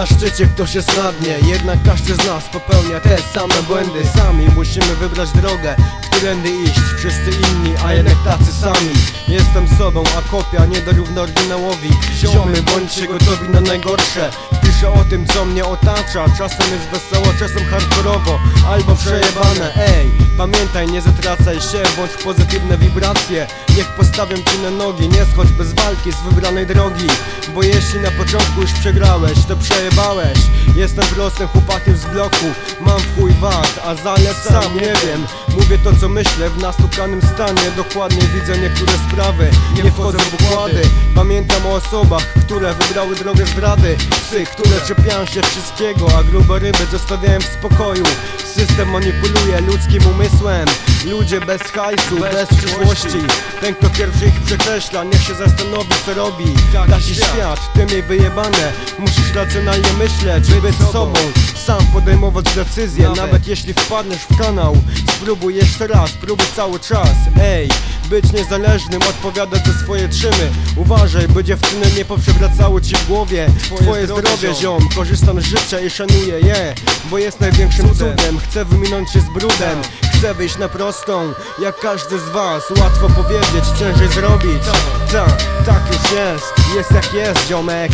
na szczycie ktoś jest na dnie. Jednak każdy z nas popełnia te same błędy. Sami musimy wybrać drogę, którędy iść. Wszyscy inni, a jednak tacy sami. Jestem sobą, a kopia nie dorówna oryginałowi Ziomy, bądźcie gotowi na najgorsze. Piszę o tym, co mnie otacza. Czasem jest wesoło, czasem hardkorowo. Albo przejebane, ej Pamiętaj, nie zatracaj się, bądź w pozytywne wibracje. Niech postawię ci na nogi, nie schodź bez walki z wybranej drogi Bo jeśli na początku już przegrałeś, to przejebałeś. Jestem prostym chłopakiem z bloku. Mam w chuj wad, a zalet sam nie wiem. Mówię to co myślę w nastukanym stanie. Dokładnie widzę niektóre sprawy Nie wchodzę w układy. Pamiętam o osobach, które wybrały drogę zdrady. Psy, które czepiają się wszystkiego A grube ryby zostawiałem w spokoju. System manipuluje ludzkim umysłem. Ludzie bez hajsu, bez przyszłości. Ten kto pierwszy ich przekreśla, niech się zastanowi co robi. Taki świat, ty mi wyjebane. Musisz racjonalnie myśleć, być sobą. Sam podejmować decyzje, nawet jeśli wpadniesz w kanał Spróbuj jeszcze raz, próbuj cały czas. Ej, być niezależnym, odpowiadać za swoje czyny Uważaj, by dziewczyny nie poprzewracały ci w głowie. Twoje, zdrowie, ziom, korzystam z życia i szanuję je Bo jest największym cudem, chcę wyminąć się z brudem Chcę wyjść na prostą, jak każdy z was Łatwo powiedzieć, ciężej zrobić. Tak, tak już jest, jest jak jest, ziomek